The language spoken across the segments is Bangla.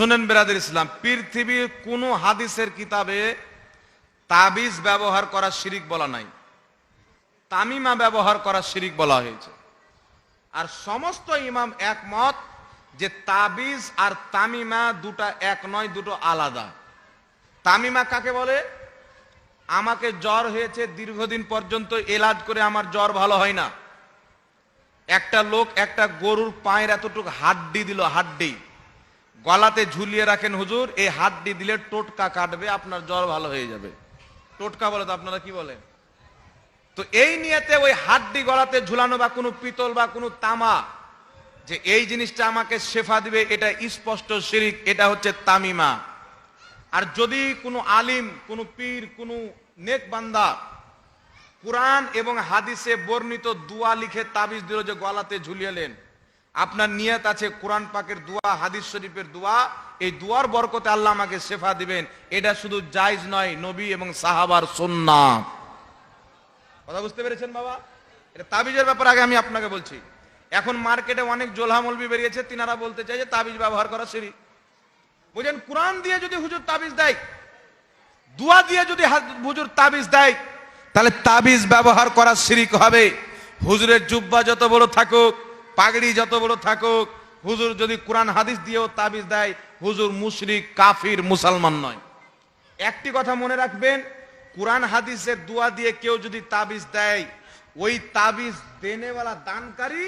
শুনেন বেরাদের ইসলাম, পৃথিবীর কোন হাদিসের কিতাবে তাবিজ ব্যবহার করা শিরিক বলা নাই। তামিমা ব্যবহার করা শিরিক বলা হয়েছে। আর সমস্ত ইমাম একমত যে তাবিজ আর তামিমা দুটা এক নয়, দুটো আলাদা। তামিমা কাকে বলে? আমাকে জ্বর হয়েছে, দীর্ঘদিন পর্যন্ত এলাজ করে আমার জ্বর ভালো হয় না। একটা লোক একটা গরুর পায়ের এতটুকু হাড্ডি দিল, হাড্ডি। গলাতে ঝুলিয়ে রাখেন হুজুর, এই হাড্ডি দিলে টোটকা কাটবে, আপনার জ্বর ভালো হয়ে যাবে। টোটকা বলে তো আপনারা কি বলেন? তো এই নিয়েতে ওই হাড্ডি গলাতে ঝুলানো বা কোনো পিতল বা কোনো তামা, যে এই জিনিসটা আমাকে শেফা দিবে, এটা স্পষ্ট শিরিক, এটা হচ্ছে তামিমা। আর যদি কোনো আলিম, কোনো পীর, কোনো নেক বান্দা কোরআন এবং হাদিসে বর্ণিত দুয়া লিখে তাবিজ দিল যে গলাতে ঝুলিয়েলেন আপনার নিয়ত আছে কোরআন পাকের দোয়া, হাদিস শরীফের দোয়া, এই দুয়ার বরকতে আল্লাহ আমাকে শেফা দিবেন। এটা শুধু জায়জ নয়, নবী এবং সাহাবার সন্না কথা বুঝতে পেরেছেন বাবা? এটা তাবিজের ব্যাপারে আগে আমি আপনাকে বলছি। এখন মার্কেটে অনেক জোলহা মলবি বেরিয়েছে, তিনারা বলতে চাই যে তাবিজ ব্যবহার করা সিঁড়ি বুঝলেন, কোরআন দিয়ে যদি হুজুর তাবিজ দেয়, দুয়া দিয়ে যদি হুজুর তাবিজ দেয়, তাহলে তাবিজ ব্যবহার করা শিরিক হবে। হুজুরের জুব্বা যত বড় থাকুক পাগড়ি যত বড় থাকুক, হুজুর যদি কোরআন হাদিস দিয়েও তাবিজ দেয়, হুজুর মুশরিক, কাফির, মুসলমান নয়। একটি কথা মনে রাখবেন, কোরআন হাদিসের দোয়া দিয়ে কেউ যদি তাবিজ দেয়, ওই তাবিজ দেনেওয়ালা দানকারী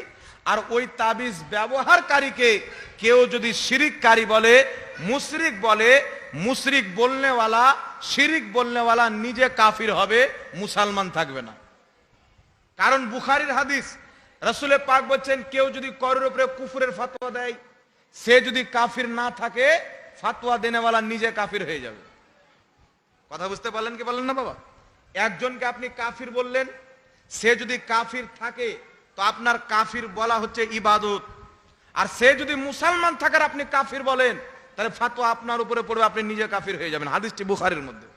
আর ওই তাবিজ ব্যবহারকারীকে কেউ যদি শিরিককারী বলে, মুশরিক বলে, মুশরিক বলনেওয়ালা, শিরিক বলনেওয়ালা নিজে কাফির হবে, মুসলমান থাকবে না। কারণ বুখারির হাদিস রসুলের পাক বলছেন, কেউ যদি করের উপরে কুফুরের ফাতোয়া দেয়, সে যদি কাফির না থাকে ফাতোয়া দেনেওয়ালা নিজে কাফির হয়ে যাবে। কথা বুঝতে পারলেন কি বললেন না বাবা? একজনকে আপনি কাফির বললেন, সে যদি কাফির থাকে, তো আপনার কাফির বলা হচ্ছে ইবাদত। আর সে যদি মুসলমান থাকার আপনি কাফির বলেন, তাহলে ফাতোয়া আপনার উপরে পড়বে, আপনি নিজে কাফির হয়ে যাবেন। হাদিসটি বুখারের মধ্যে।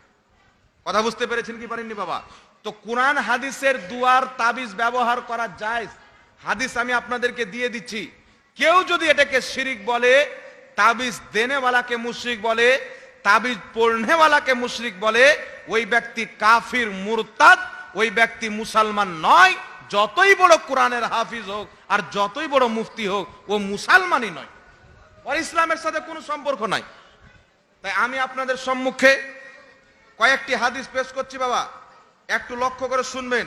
কথা বুঝতে পেরেছেন কি পারেননি বাবা? তো কোরআন হাদিসের দুয়ার তাবিজ ব্যবহার করা যায় হাদিস আমি আপনাদেরকে দিয়ে দিচ্ছি। কেউ যদি এটাকে শিরিক বলে, তাবিজ দেনেওয়ালাকে মুশরিক বলে, তাবিজ পড়নেওয়ালাকে মুশরিক বলে, ওই ব্যক্তি কাফির, মুরতাদ, ওই ব্যক্তি মুসলমান নয়। যতই বড় কোরআনের হাফিজ হোক আর যতই বড় মুফতি হোক, ও মুসলমানই নয়। ওর ইসলামের সাথে কোনো সম্পর্ক নাই। তাই আমি আপনাদের সম্মুখে কয়েকটি হাদিস পেশ করছি বাবা। একটু লক্ষ্য করে শুনবেন।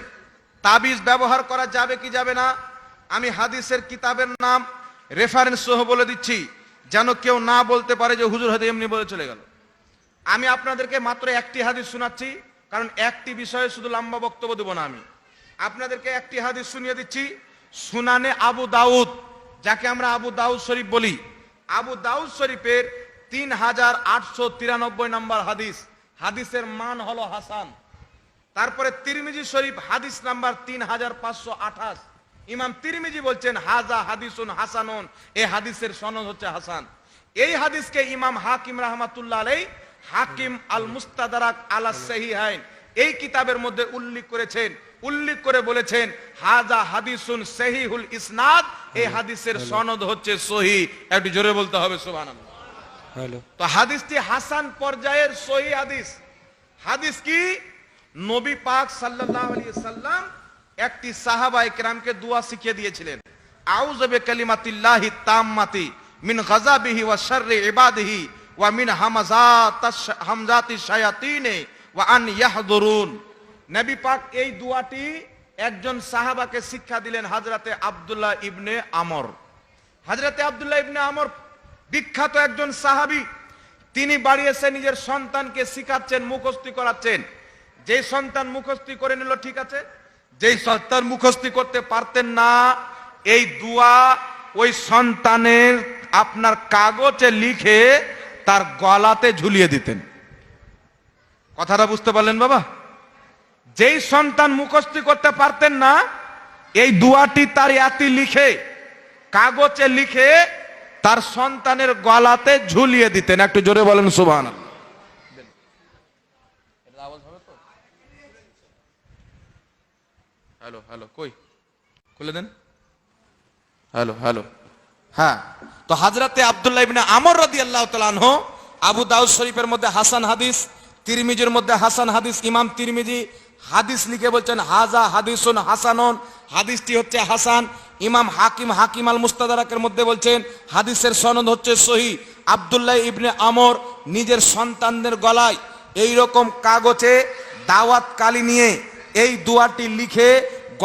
তাবিজ ব্যবহার করা যাবে কি যাবে না? আমি হাদিসের কিতাবের নাম রেফারেন্স সহ বলে দিচ্ছি, যেন কেউ না বলতে পারে যে হুজুর হাতে এমনি বলে চলে গেল। আমি আপনাদেরকে মাত্র একটি হাদিস শোনাচ্ছি, কারণ একটি বিষয়ে শুধু লম্বা বক্তব্য দেবো না আমি। আপনাদেরকে একটি হাদিস শুনিয়ে দিচ্ছি, সুনানে আবু দাউদ, যাকে আমরা আবু দাউদ শরীফ বলি। আবু দাউদ শরীফের তিন হাজার আটশো তিরানব্বই নম্বর হাদিস, হাদিসের মান হলো হাসান। তারপরে তিরমিজি শরীফ, হাদিস নাম্বার তিন হাজার পাঁচশো আঠাশ। ইমাম তিরমিজি বলছেন হাজা হাদিসুন হাসানুন। এই হাদিসের সনদ হচ্ছে হাসান। এই হাদিসকে ইমাম হাকিম রহমাতুল্লাহ আলাই হাকিম আল মুস্তাদারাক আলা সহিহাইন এই কিতাবের মধ্যে উল্লেখ করেছেন উল্লেখ করে বলেছেন হাজা হাদিসুন সহিহুল ইসনাদ। এই হাদিসের সনদ হচ্ছে সহি। একটু জোরে বলতে হবে সুবহানাল্লাহ। হ্যালো। তো হাদিসটি হাসান পর্যায়ের সহি হাদিস। হাদিস কি? নবী পাক সাল্লাল্লাহু আলাইহি সাল্লাম একটি সাহাবা ইকরামকে দোয়া শিখিয়ে দিয়েছিলেন। আউযু বিকালিমাতিল্লাহি তাম্মাতি মিন গাযাবিহি ওয়া শাররি ইবাদিহি ওয়া মিন হামাজাতাশ হামজাতি শায়াতিনে ওয়া আন ইয়াহদুরুন। নবী পাক এই দোয়াটি একজন সাহাবাকে শিক্ষা দিলেন হযরতে আব্দুল্লাহ ইবনে আমর। হাজরতে আব্দুল্লাহ ইবনে আমর বিখ্যাত একজন সাহাবী। তিনি বাড়ি এসে নিজের সন্তানকে শিখাচ্ছেন, মুখস্থি করাচ্ছেন। যে সন্তান মুখস্থি করে নিল, ঠিক আছে? যেই সন্তান মুখস্থি করতে পারতেন না, এই দুয়া ওই সন্তানের আপনার কাগজে লিখে তার গলাতে ঝুলিয়ে দিতেন। কথাটা বুঝতে পারলেন বাবা? যেই সন্তান মুখস্থি করতে পারতেন না, এই দুয়াটি তার ইয়াতি লিখে, কাগজে লিখে তার সন্তানের গলাতে ঝুলিয়ে দিতেন। একটু জোরে বলেন সুবহান হ্যালো হ্যালো কই খুলে দেন হ্যালো হ্যালো হ্যাঁ তো হাজরাতে আব্দুল্লাহ ইবনে আমর রাদিয়াল্লাহু তাআলা আনহু আবু দাউদ শরীফের মধ্যে হাসান হাদিস তিরমিজির মধ্যে হাসান হাদিস ইমাম তিরমিজি হাদিস লিখে বলছেন হাজা হাদিসুন হাসানুন। হাদিসটি হচ্ছে হাসান। ইমাম হাকিম হাকিম আল মুস্তাদারাকের মধ্যে বলছেন হাদিসের সনদ হচ্ছে সহি। আব্দুল্লাহ ইবনে আমর নিজের সন্তানদের গলায় এই রকম কাগজে দাওয়াত কালি নিয়ে এই দুয়াটি লিখে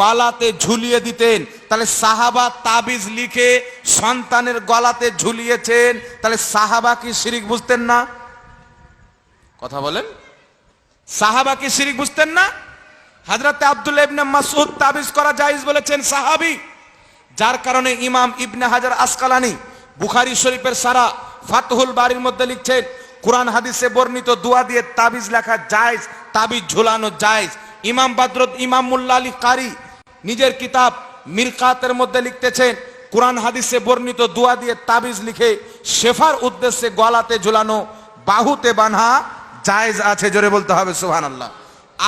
গলাতে ঝুলিয়ে দিতেন। তাহলে সাহাবা তাবিজ লিখে সন্তানের গলাতে ঝুলিয়েছেন। তাহলে সাহাবা কি শিরিক বুঝতেন না? কথা বলেন। সাহাবা কি শিরিক বুঝতেন না? হাজরাতে আব্দুল্লাহ ইবনে মাসুদ তাবিজ করা জায়েজ বলেছেন, সাহাবী। যার কারণে ইমাম ইবনে হাজার আসকালানি বুখারি শরীফের সারা ফাতহুল বাড়ির মধ্যে লিখছেন, কোরআন হাদিসে বর্ণিত দোয়া দিয়ে তাবিজ লেখা জায়েজ, তাবিজ ঝুলানো জায়েজ। ইমাম বাদরত ইমাম মুল্লা আলী কারি নিজের কিতাব মিরকাতের মধ্যে লিখতেছেন, কোরআন হাদিসে বর্ণিত দোয়া দিয়ে তাবিজ লিখে শেফার উদ্দেশ্যে গলাতে ঝুলানো, বাহুতে বাঁধা জায়েজ আছে জোরে বলতে হবে, সুবহানাল্লাহ।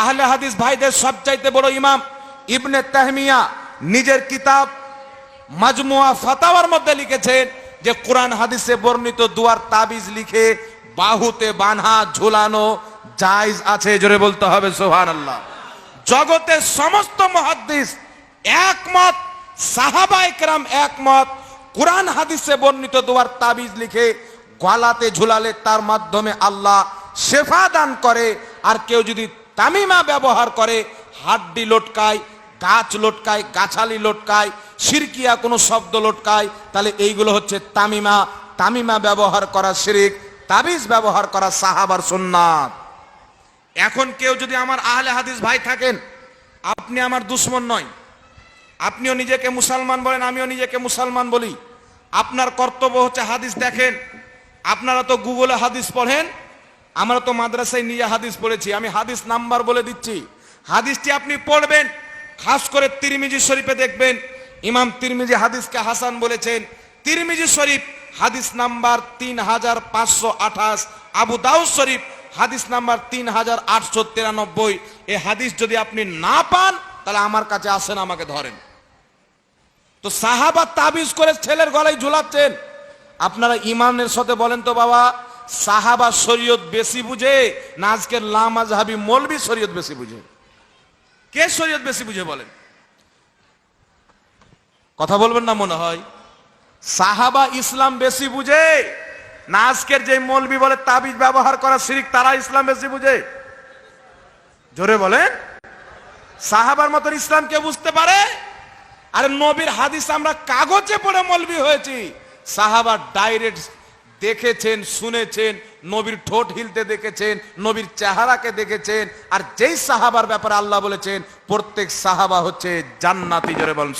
আহলে হাদিস ভাইদের সবচাইতে বড় ইমাম ইবনে তাহমিয়া নিজের কিতাব মাজমুয়া ফাতাওয়ার মধ্যে লিখেছেন যে, কোরআন হাদিসে বর্ণিত দুয়ার তাবিজ লিখে বাহুতে বানহা ঝুলানো জায়জ আছে জোরে বলতে হবে, সুবহানাল্লাহ। জগতের সমস্ত মুহাদ্দিস একমত, সাহাবা একরাম একমত, কোরআন হাদিসে বর্ণিত দুয়ার তাবিজ লিখে গলাতে ঝুলালে তার মাধ্যমে আল্লাহ শেফা দান করে। আর কেউ যদি তামিমা ব্যবহার করে, হাড্ডি লটকায়, গাছ লটকায়, গাছালি লটকায়, সিরকিয়া কোনো শব্দ লটকায়, তাহলে এইগুলো হচ্ছে তামিমা। তামিমা ব্যবহার করা শিরিক, তাবিজ ব্যবহার করা সাহাবার সুন্নাত। এখন কেউ যদি আমার আহলে হাদিস ভাই থাকেন, আপনি আমার দুশ্মন নয়। আপনিও নিজেকে মুসলমান বলেন, আমিও নিজেকে মুসলমান বলি। আপনার কর্তব্য হচ্ছে হাদিস দেখেন। আপনারা তো গুগলে হাদিস পড়েন, আমরা তো মাদ্রাসায় নিয়ে হাদিস পড়েছি। আমি হাদিস নাম্বার বলে দিচ্ছি। হাদিসটি আপনি পড়বেন, খাস করে তিরমিজি শরীফে দেখবেন। ইমাম তিরমিজি হাদিসকে হাসান বলেছেন। তিরমিজি শরীফ, হাদিস নাম্বার তিন হাজার পাঁচশো আঠাশ। আবু দাউদ শরীফ, হাদিস নাম্বার তিন হাজার আটশো তিরানব্বই। এই হাদিস যদি আপনি না পান, তাহলে আমার কাছে আসেন, আমাকে ধরেন। তো সাহাবা তাবিজ করে ছেলের গলায় ঝুলাচ্ছেন। আপনারা ইমানের সাথে বলেন তো বাবা, সাহাবা শরীয়ত বেশি বুঝে না আজকের লামাজহাবি মলবি শরীয়ত বেশি বুঝে? কে শরীয়ত বেশি বুঝে বলেন? কথা বলবেন না মনে হয়? সাহাবা ইসলাম বেশি বুঝে, না আজকের যে মলবি বলে তাবিজ ব্যবহার করা শিরিক, তারা ইসলাম বেশি বুঝে? জোরে বলেন। সাহাবার মতন ইসলাম কে বুঝতে পারে? আরে নবীর হাদিস আমরা কাগজে পড়ে মলবি হয়েছি। সাহাবা ডাইরেক্ট দেখেছেন, শুনেছেন, নবীর ঠোঁট হিলতে দেখেছেন, নবীর চেহারাকে দেখেছেন, আর যেই সাহাবার ব্যাপারে আল্লাহ বলেছেন, প্রত্যেক সাহাবা হচ্ছে জান্নাতি, জোরে বলেন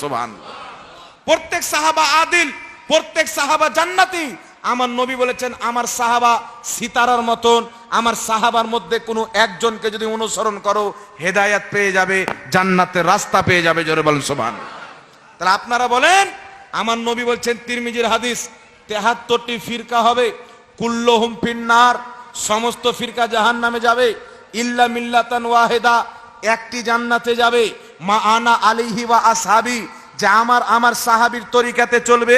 প্রত্যেক সাহাবা আদিল, প্রত্যেক সাহাবা জান্নাতি। আমার নবী বলেছেন, আমার সাহাবা সিতারার মতন, আমার সাহাবার মধ্যে কোনো একজনকে যদি অনুসরণ করো, হেদায়াত পেয়ে যাবে, জান্নাতের রাস্তা পেয়ে যাবে, জোরে বলেন তাহলে আপনারা বলেন, আমার নবী বলছেন তিরমিজির হাদিস, তেহাত্তরটি ফিরকা হবে, কুল্লহুম ফিন্নার, সমস্ত ফিরকা জাহান নামে যাবে, ইল্লা মিল্লাতান ওয়াহেদা, একটি জান্নাতে যাবে, মা আনা আলিহি ওয়া আসহাবি, যে আমার আমার সাহাবীর তরিকাতে চলবে,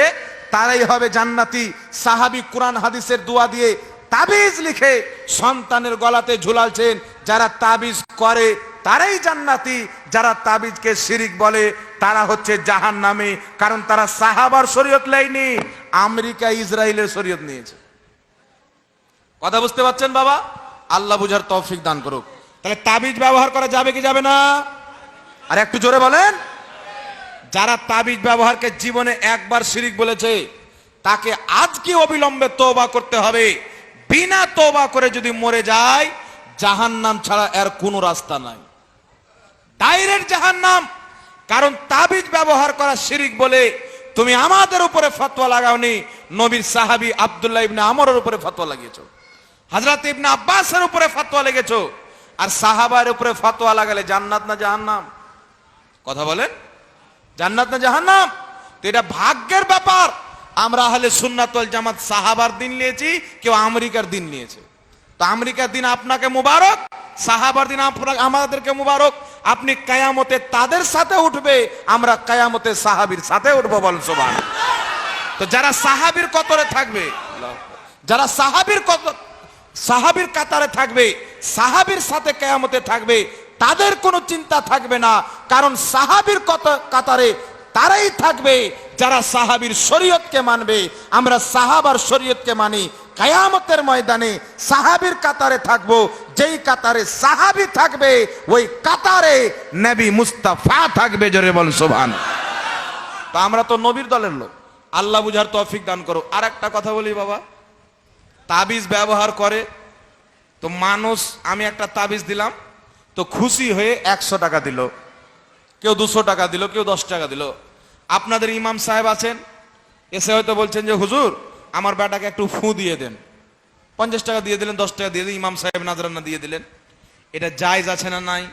তারাই হবে জান্নাতি। সাহাবী কোরআন হাদিসের দোয়া দিয়ে তাবিজ লিখে সন্তানের গলাতে ঝুলালছেন, যারা তাবিজ করে, তারাই জান্নাতি। যারা তাবিজকে শিরিক বলে তারা হচ্ছে জাহান নামে কারণ তারা সাহাবার শরীয়ত লাইনি আমেরিকা, ইসরায়েলের শরীয়ত নিয়েছে। কথা বুঝতে পারছেন বাবা? আল্লাহ বুঝার তৌফিক দান করুক। তাহলে তাবিজ ব্যবহার করা যাবে কি যাবে না? আর একটু জোরে বলেন। যারা তাবিজ ব্যবহারকে জীবনে একবার শিরিক বলেছে, তাকে আজকে অবিলম্বে তোবা করতে হবে। বিনা তোবা করে যদি মরে যায়, জাহান্নাম ছাড়া এর কোনো রাস্তা নাই। ডাইরেক্ট জাহান্নাম। কারণ তাবিজ ব্যবহার করা শিরিক বলে তুমি আমাদের উপরে ফতোয়া লাগাওনি। নবীর সাহাবী আব্দুল্লাহ ইবনে আমরের উপরে ফতোয়া লাগিয়েছো। হযরত ইবনে আব্বাসের উপরে ফতোয়া লেগেছো। আর সাহাবার উপরে ফতোয়া লাগালে জান্নাত না জাহান্নাম? কথা বলেন। জান্নাত না জাহান্নাম? তো এটা ভাগ্যের ব্যাপার। আমরা হলে সুন্নাতল জামাত সাহাবার দিন নিয়েছি, কেউ আমেরিকার দিন নিয়েছে। তো আমেরিকার দিন আপনাকে মুবারক, সাহাবার দিন আমাদেরকে মুবারক। আপনি কায়ামতে তাদের সাথে উঠবে, আমরা কায়ামতে সাহাবির সাথে উঠবো বলেন সোবান তো যারা সাহাবির কতরে থাকবে, যারা সাহাবির কত সাহাবির কাতারে থাকবে, সাহাবির সাথে কেয়ামতে থাকবে, তাদের কোনো চিন্তা থাকবে না। কারণ সাহাবির কত, কাতারে তারাই থাকবে, যারা সাহাবির শরীয়তকে মানবে। আমরা সাহাবার শরীয়তকে মানি কায়ামতের ময়দানে সাহাবির কাতারে থাকব, যেই কাতারে সাহাবি থাকবে, ওই কাতারে নবী মুস্তাফা থাকবে, জোরে বল সোভান তো আমরা তো নবীর দলের লোক। আল্লাহ বুঝার তৌফিক দান করো আর একটা কথা বলি বাবা, তাবিজ ব্যবহার করে, তো মানুষ, আমি একটা তাবিজ দিলাম, তো খুশি হয়ে একশো টাকা দিল। কেউ দুশো টাকা দিল, কেউ দশ টাকা দিল। আপনাদের ইমাম সাহেব আছেন, এসে হয়তো বলছেন যে, হুজুর আমার বেটাকে একটু ফু দিয়ে দেন। পঞ্চাশ টাকা দিয়ে দিলেন, দশ টাকা দিয়ে দিলেন, ইমাম সাহেব নাজরানা দিয়ে দিলেন। এটা জায়জ আছে না নাই?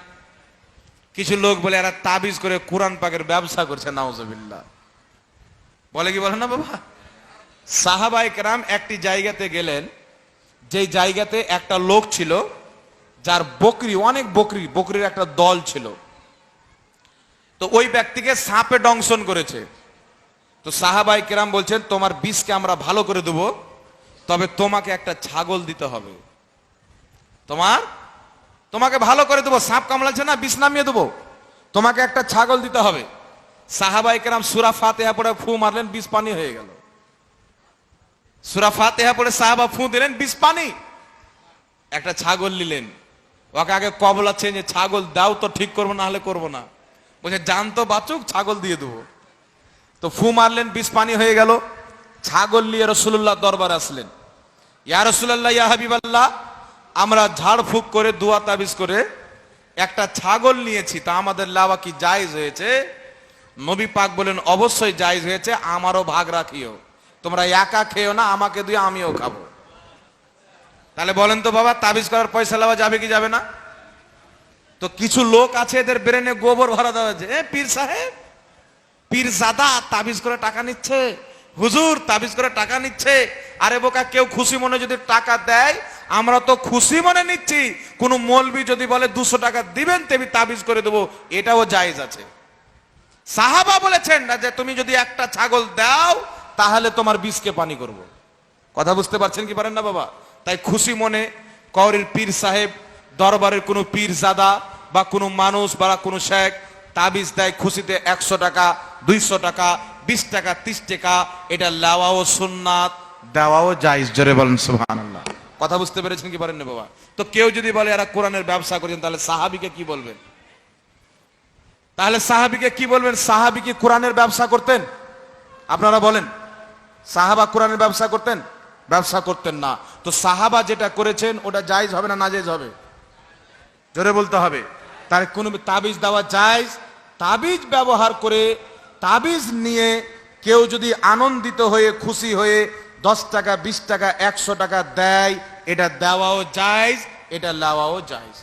কিছু লোক বলে এরা তাবিজ করে কোরআন পাকের ব্যবসা করছে নাউজবিল্লা বলে কি বলে না বাবা? সাহাবাই কেরাম একটি জায়গাতে গেলেন, যেই জায়গাতে একটা লোক ছিল, যার বকরি, অনেক বকরি, বকরির একটা দল ছিল। তো ওই ব্যক্তিকে সাপে দংশন করেছে। তো সাহাবাই কেরাম বলছেন, তোমার বিষকে আমরা ভালো করে দেবো তবে তোমাকে একটা ছাগল দিতে হবে। তোমার? তোমাকে ভালো করে দেবো সাপ কামড়াচ্ছে না বিষ নামিয়ে দেবো তোমাকে একটা ছাগল দিতে হবে। সাহাবাই কেরাম সুরা ফাতেহা পড়ে ফু মারলেন বিষ পানি হয়ে গেল। সুরা ফাতেহা পড়ে সাহাবা ফু দিলেন বিষ পানি। একটা ছাগল নিলেন। ওকে আগে কবলাচ্ছেন যে ছাগল দাও তো, ঠিক করব, না হলে করব না। বলছে, জান তো বাঁচুক, ছাগল দিয়ে দেবো তো ফু মারলেন, বিষ পানি হয়ে গেল। ছাগল নিয়ে রসুল্লাহ দরবার আসলেন। ইয়া রসুল্লাহ ইয়া হাবিবাল্লাহ, আমরা ঝাড় ফুক করে দুয়া তাবিজ করে একটা ছাগল নিয়েছি, তা আমাদের লাভা কি জায়জ হয়েছে? নবী পাক বলেন, অবশ্যই জায়জ হয়েছে, আমারও ভাগ রাখিও। তোমরা একা খেও না, আমাকে দিয়ে আমিও খাব। তাহলে বলেন তো বাবা, তাবিজ করার পয়সা লাভা যাবে কি যাবে না? তো কিছু লোক আছে, এদের ব্রেনে গোবর ভরা দেওয়া আছে। পীর সাহেব পীর জাদা তাবিজ করে টাকা নিচ্ছে, হুজুর তাবিজ করে টাকা নিচ্ছে, আরে বোকা, কেউ খুশি মনে যদি টাকা দেয়, আমরা তো খুশি মনে নিচ্ছি, কোন মলবি যদি বলে দুশো টাকা দিবেন তেমনি তাবিজ করে দেবো, এটাও জায়েজ আছে সাহাবা বলেছেন না যে তুমি যদি একটা ছাগল দাও, তাহলে তোমার বিষকে পানি করব। কথা বুঝতে পারছেন কি পারেন না বাবা তাই খুশি মনে কৌরির পীর সাহেব, দরবারের কোনো পীর জাদা বা কোনো মানুষ বা কোনো শেখ তাবিজ দেয় খুশিতে একশো টাকা দুইশো টাকা বিশ টাকা ত্রিশ টাকা। এটা লাওয়াও সুন্নাত। দেওয়াও জাইজ জোরে বলেন সুহান কথা বুঝতে পেরেছেন কি পারেন না বাবা? তো কেউ যদি বলে এরা কোরআনের ব্যবসা করেন তাহলে সাহাবিকে কি বলবেন? তাহলে সাহাবিকে কি বলবেন? সাহাবি কি কোরআনের ব্যবসা করতেন? আপনারা বলেন সাহাবা কোরআনের ব্যবসা করতেন? ব্যবসা করতেন না। তো সাহাবা যেটা করেছেন ওটা জায়েজ হবে না নাজেজ হবে? জোরে বলতে হবে। তার কোন তাবিজ দেওয়া জায়েজ তাবিজ ব্যবহার করে তাবিজ নিয়ে কেউ যদি আনন্দিত হয়ে, খুশি হয়ে দশ টাকা, বিশ টাকা, একশো টাকা দেয়, এটা দেওয়াও যায় এটা লওয়াও জায়েজ।